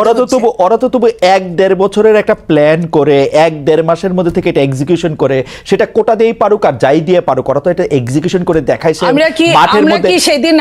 ওরা তো তবু ওরা তো তবু এক দেড় বছরের একটা প্ল্যান করে এক দেড় মাসের মধ্যে থেকে এটা এক্সিকিউশন করে। সেটা কোটা দিয়েই পারুক আর যাই দিয়ে পারুক ওরা তো এটা এক্সিকিউশন করে দেখাইছে আমরা মাঠের মধ্যে সেদিন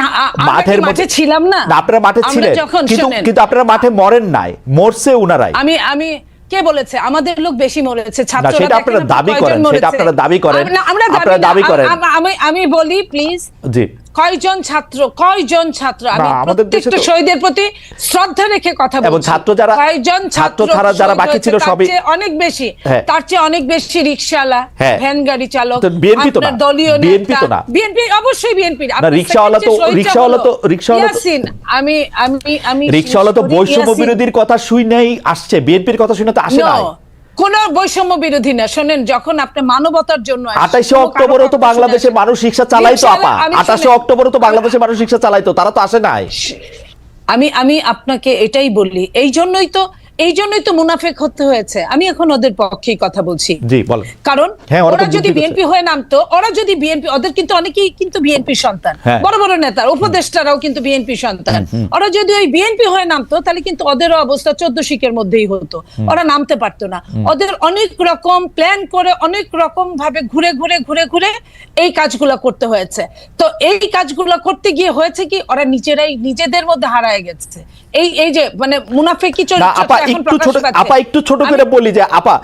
মাঠের মাঠে মধ্যে ছিলাম না? আপনারা মাঠে ছিলেন। কিন্তু কিন্তু আপনারা মাঠে মরেন নাই মরছে উনারাই। আমি আমি কে বলেছে? আমাদের লোক বেশি মরেছে ছাত্ররা সেটা আপনারা দাবি করেন, সেটা আপনারা দাবি করেন। আমরা- দাবি করেন। আমি আমি বলি প্লিজ জি। কয়জন ছাত্র কয়জন ছাত্র আমি আমাদের দেশে প্রত্যেকটা শহীদের প্রতি শ্রদ্ধা রেখে কথা বলছি এবং ছাত্র যারা- কয়জন ছাত্র ছাড়া যারা বাকি ছিল তার সবই- চেয়ে অনেক বেশি হ্যাঁ। তার চেয়ে অনেক বেশি রিকশাওয়ালা হ্যাঁ। ভ্যান গাড়ি চালক বিএনপি তো না। দলীয় BNP তো না। বিএনপি অবশ্যই বিএনপি না, রিকশাওয়ালা তো- রিকশাওয়ালা তো- রিকশাওয়ালা তো- আমি আমি আমি রিক্সাওয়ালা তো বৈষম্য বিরোধীর কথা শুই নাই আসছে বিএনপির কথা শুনে তো আসে নাই কোন বৈষম্য বিরোধী না। শোনেন যখন আপনি মানবতার জন্য আঠাশে অক্টোবর অক্টোবরও তো বাংলাদেশে মানুষ রিক্সা চালাইতো আপা। আঠাশে। অক্টোবরও তো বাংলাদেশে মানুষ রিক্সা চালাইতো তারা তো আসে নাই। আমি আমি আপনাকে এটাই বললি এই জন্যই তো এই জন্যই তো মুনাফেক হতে হয়েছে। আমি এখন ওদের পক্ষেই কথা বলছি। জি বলেন কারণ হ্যাঁ, ওরা যদি বিএনপি হয়ে নামতো ওরা যদি বিএনপি ওদের কিন্তু অনেকেই কিন্তু বিএনপি সন্তান। হ্যাঁ। বড় বড় নেতা উপদেষ্টারাও কিন্তু বিএনপি সন্তান। ওরা যদি ওই বিএনপি হয়ে নামতো তাহলে কিন্তু ওদেরও অবস্থা চোদ্দ শিখের মধ্যেই হতো। ওরা নামতে পারতো না। ওদের অনেক রকম প্ল্যান করে অনেক রকম ভাবে ঘুরে ঘুরে ঘুরে ঘুরে এই কাজগুলো করতে হয়েছে। তো এই কাজগুলো করতে গিয়ে হয়েছে কি ওরা নিজেরাই নিজেদের মধ্যে হারায় গেছে। এই এই যে মানে মুনাফেকি চরিত্রটা আপা এখন একটু ছোট আপা একটু ছোট করে বলি যে আপা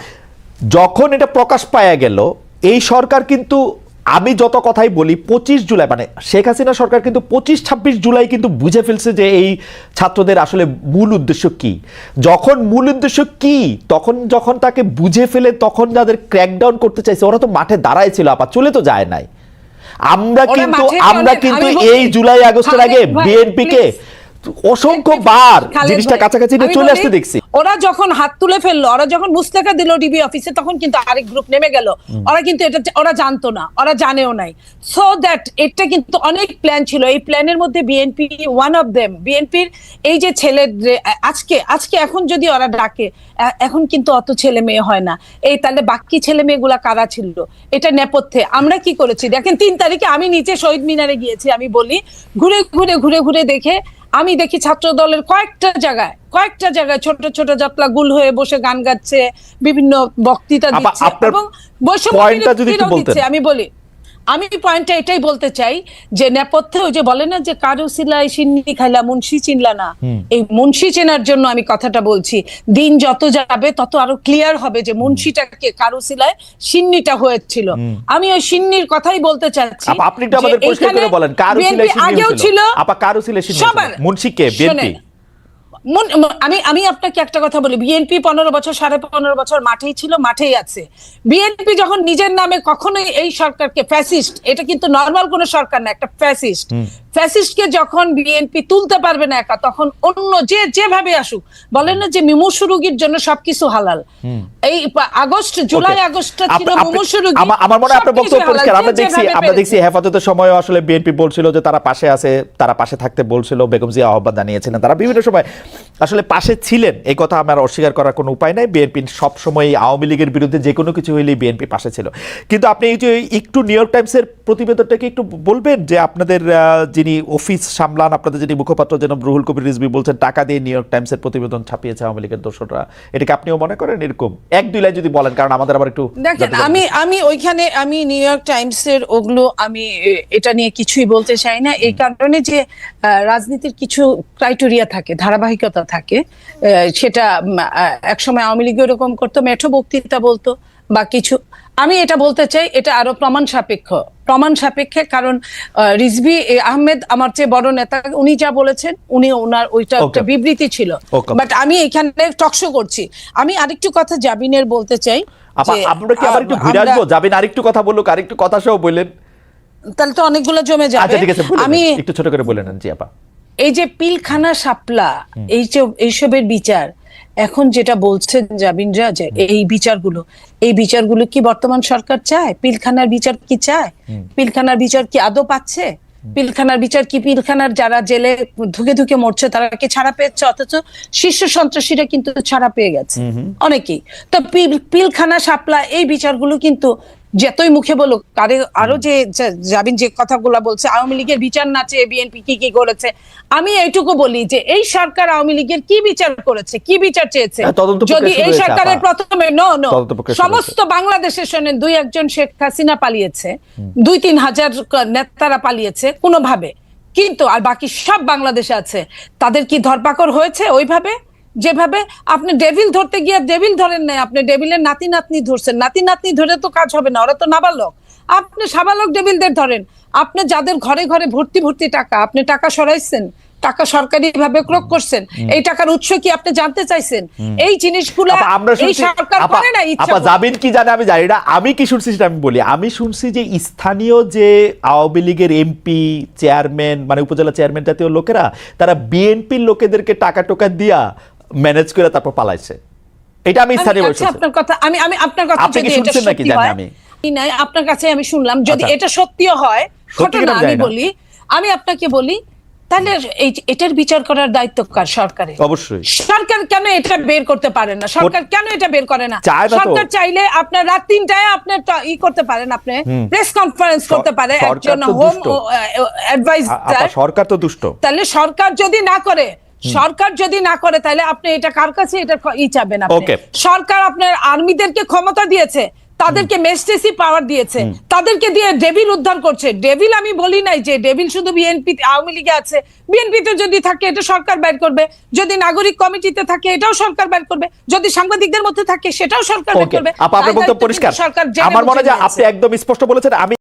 যখন এটা প্রকাশ পাওয়া গেল এই সরকার কিন্তু আমি যত কথাই বলি পঁচিশ জুলাই মানে শেখ হাসিনা সরকার কিন্তু পঁচিশ ছাব্বিশ জুলাই কিন্তু বুঝে ফেলছে যে এই ছাত্রদের আসলে মূল উদ্দেশ্য কি। যখন মূল উদ্দেশ্য কি তখন যখন তাকে বুঝে ফেলে তখন যাদের ক্র্যাকডাউন করতে চাইছে ওরা তো মাঠে দাঁড়ায় ছিল আপা চলে তো যায় নাই। আমরা কিন্তু আমরা কিন্তু এই জুলাই আগস্টের আগে ভাই, বিএনপি কে অসংখ্য বার জিনিসটা কাছাকাছি নিয়ে চলে আসতে দেখছি। ওরা যখন হাত তুলে ফেলল ওরা যখন মুস্তাকা দিল ডিবি অফিসে তখন কিন্তু আরেক গ্রুপ নেমে গেল। ওরা কিন্তু এটা ওরা জানতো না ওরা জানেও নাই। সো দ্যাট এটা কিন্তু অনেক প্ল্যান ছিল। এই প্ল্যানের মধ্যে বিএনপি ওয়ান অফ দেম বিএনপির এই যে ছেলে আজকে আজকে এখন যদি ওরা ডাকে এখন কিন্তু অত ছেলে মেয়ে হয় না। এই তাহলে বাকি ছেলে মেয়েগুলা কারা ছিল? এটা নেপথ্যে। আমরা কি করেছি? দেখেন তিন তারিখে আমি নিচে শহীদ মিনারে গিয়েছি আমি বলি ঘুরে ঘুরে ঘুরে ঘুরে দেখে আমি দেখি ছাত্র দলের কয়েকটা জায়গায় কয়েকটা জায়গায় ছোট ছোট যাত্রা গুল হয়ে বসে গান গাচ্ছে বিভিন্ন বক্তৃতা দিচ্ছে এবং বৈষম্য আমি বলি আমি পয়েন্টটা এটাই বলতে চাই যে নেপথ্যে ওই যে বলে না যে কারু সিলাই সিন্নি খাইলা মুন্সি চিনলা না। এই মুন্সি চেনার জন্য আমি কথাটা বলছি। দিন যত যাবে তত আরও ক্লিয়ার হবে যে মুন্সিটাকে কারু সিলায় সিন্নিটা হয়েছিল। আমি ওই সিন্নির কথাই বলতে চাচ্ছি আপনি আমাদের পরিষ্কার করে বলেন কারু BNP সিলাই সিন্নি আগেও ছিল। আপা কারু সিলাই সিন্নি মুন্সি কে বিএনপি? আমি আমি আপনাকে একটা কথা বলি বিএনপি পনেরো বছর, সাড়ে পনেরো বছর মাঠেই ছিল, মাঠেই আছে। বিএনপি যখন নিজের নামে কখনোই এই সরকারকে ফ্যাসিস্ট এটা কিন্তু নর্মাল কোন সরকার না, একটা ফ্যাসিস্ট ফ্যাসিস্টকে যখন বিএনপি তুলতে পারবে না একা তখন অন্য যে যেভাবে আসুক বলেন না যে মুমূর্ষু রোগীর জন্য সবকিছু হালাল। এই আগস্ট জুলাই. আগস্টটা ছিল মুমূর্ষু রোগী আমার মনে হয় আপনার বক্তব্য পরিষ্কার। আমরা দেখছি আমরা দেখছি। হেফাজতের সময় আসলে বিএনপি বলছিল যে তারা পাশে আছে তারা পাশে থাকতে বলছিল বেগম জিয়া আহ্বান জানিয়েছিলেন। তারা বিভিন্ন সময় আসলে পাশে ছিলেন। এই কথা আমার অস্বীকার করার কোনো উপায় নাই। বিএনপি সব সময় আওয়ামী লীগের বিরুদ্ধে যে কোনো কিছু হইলেই বিএনপি পাশে ছিল। কিন্তু আপনি এই যে একটু নিউ ইয়র্ক টাইমসের প্রতিবেদনটাকে একটু বলবেন যে আপনাদের আহ, যিনি অফিস সামলান আপনাদের যিনি মুখপাত্র যেন রুহুল কবির রিজবি বলছেন টাকা দিয়ে নিউ ইয়র্ক টাইমসের প্রতিবেদন ছাপিয়েছে আওয়ামী লীগের দোষরা এটাকে আপনিও মনে করেন? এরকম এক দুই লাইন যদি বলেন কারণ আমাদের আবার একটু দেখেন আমি আমি ওইখানে আমি নিউ ইয়র্ক টাইমস এর ওগুলো আমি এটা নিয়ে কিছুই বলতে চাই না। এই কারণে যে রাজনীতির কিছু ক্রাইটেরিয়া থাকে ধারাবাহিকতা থাকে সেটা একসময় আওয়ামী লীগ এরকম করতো মেঠো বক্তৃতা বলতো বা কিছু। আমি এটা বলতে চাই এটা আরও প্রমাণ সাপেক্ষ। প্রমাণ সাপেক্ষে কারণ রিজভি আহমেদ আমার চেয়ে বড় নেতা উনি যা বলেছেন উনি ওনার ওইটা একটা বিবৃতি ছিল. বাট আমি এখানে টকশো করছি। আমি আরেকটু কথা জাবিনের বলতে চাই আমরা কি আবার একটু ঘুরে আসব? যাবেন আরেকটু কথা বলুক আরেকটু কথা সহ বললেন। তাহলে তো অনেকগুলো জমে যাবে। আচ্ছা আমি একটু ছোট করে বলে নেন জি আপা। এই যে পিলখানা সাপলা এই যে এইসবের বিচার এখন যেটা বলছেন জাবিনরা যে এই বিচারগুলো এই বিচারগুলো কি বর্তমান সরকার চায়? পিলখানার বিচার কি চায়? পিলখানার বিচার কি আদৌ পাচ্ছে? পিলখানার বিচার কি পিলখানার যারা জেলে ধুকে ধুকে মরছে তারা কি ছাড়া পেয়েছে? অথচ শীর্ষ সন্ত্রাসীরা কিন্তু ছাড়া পেয়ে গেছে অনেকেই। তো পিল- পিলখানা সাপলা এই বিচারগুলো কিন্তু যতই মুখে বলুক আরে আরও যে জাবিন যে কথাগুলো বলছে আওয়ামী লীগের বিচার না চেয়ে বিএনপি কি কি করেছে আমি এইটুকু বলি যে এই সরকার আওয়ামী লীগের কি বিচার করেছে কি বিচার চেয়েছে? হ্যাঁ, যদি এই সরকারের প্রথমে নো নো সমস্ত বাংলাদেশের শোনেন দুই একজন শেখ হাসিনা পালিয়েছে দুই তিন হাজার নেতারা পালিয়েছে কোনোভাবে। কিন্তু আর বাকি সব বাংলাদেশে আছে তাদের কি ধরপাকড় হয়েছে ওইভাবে? যেভাবে আপনি ডেভিল ধরতে গিয়ে ডেভিল ধরেন নাই আপনি ডেভিলের নাতি নাতনি ধরছেন। নাতি নাতনি ধরে তো কাজ হবে না ওরা তো নাবালক। আপনি সাবালক ডেভিলদের ধরেন। আপনি যাদের ঘরে ঘরে ভর্তি ভর্তি টাকা আপনি টাকা সরাইছেন টাকা সরকারি ভাবে ক্রোক করছেন এই টাকার উৎস কি আপনি জানতে চাইছেন? এই জিনিসগুলো আমরা এই সরকার করে না ইচ্ছা আপা। জাবিন কি জানে আমি জানি না আমি কি শুনছি সেটা আমি বলি। আমি শুনছি যে স্থানীয় যে আওয়ামী লীগের এমপি চেয়ারম্যান মানে উপজেলা চেয়ারম্যান জাতীয় লোকেরা তারা বিএনপির লোকেদেরকে টাকা টোকা দিয়া ম্যানেজ করে তারপর পালাইছে এটা আমি স্থানীয় আচ্ছা, আপনার কথা আমি আমি আপনার কথা আপনি কি শুনছেন নাকি? জানি আমি। নাই আপনার কাছে আমি শুনলাম যদি আচ্ছা। এটা সত্যিও হয় ঘটনা আমি। বলি আমি আপনাকে বলি তাহলে এই এটার বিচার করার দায়িত্ব কার সরকারের অবশ্যই সরকার কেন এটা বের করতে পারে না সরকার কেন এটা বের করে না। সরকার চাইলে আপনার রাত তিনটায় আপনার ই করতে পারেন আপনি প্রেস কনফারেন্স করতে পারে একজন হোম। অ্যাডভাইস সরকার তো দুষ্ট তাহলে সরকার যদি না করে সরকার যদি না করে তাহলে আপনি এটা কার কাছে? এটা ই চাবেন আপনি। সরকার আপনার আর্মিদেরকে ক্ষমতা দিয়েছে তাদেরকে মেস্টেসি পাওয়ার দিয়েছে তাদেরকে দিয়ে ডেভিল উদ্ধার করছে। ডেভিল আমি বলি নাই যে ডেভিল শুধু বিএনপি আওয়ামী লীগে আছে। বিএনপিতে যদি থাকে এটা সরকার বের করবে। যদি নাগরিক কমিটিতে থাকে এটাও সরকার বের করবে। যদি সাংবাদিকদের মধ্যে থাকে সেটাও সরকার বের করবে। আপা আপনার বক্তব্য পরিষ্কার। সরকার আমার মনে হয়। আপনি একদম স্পষ্ট বলেছেন আমি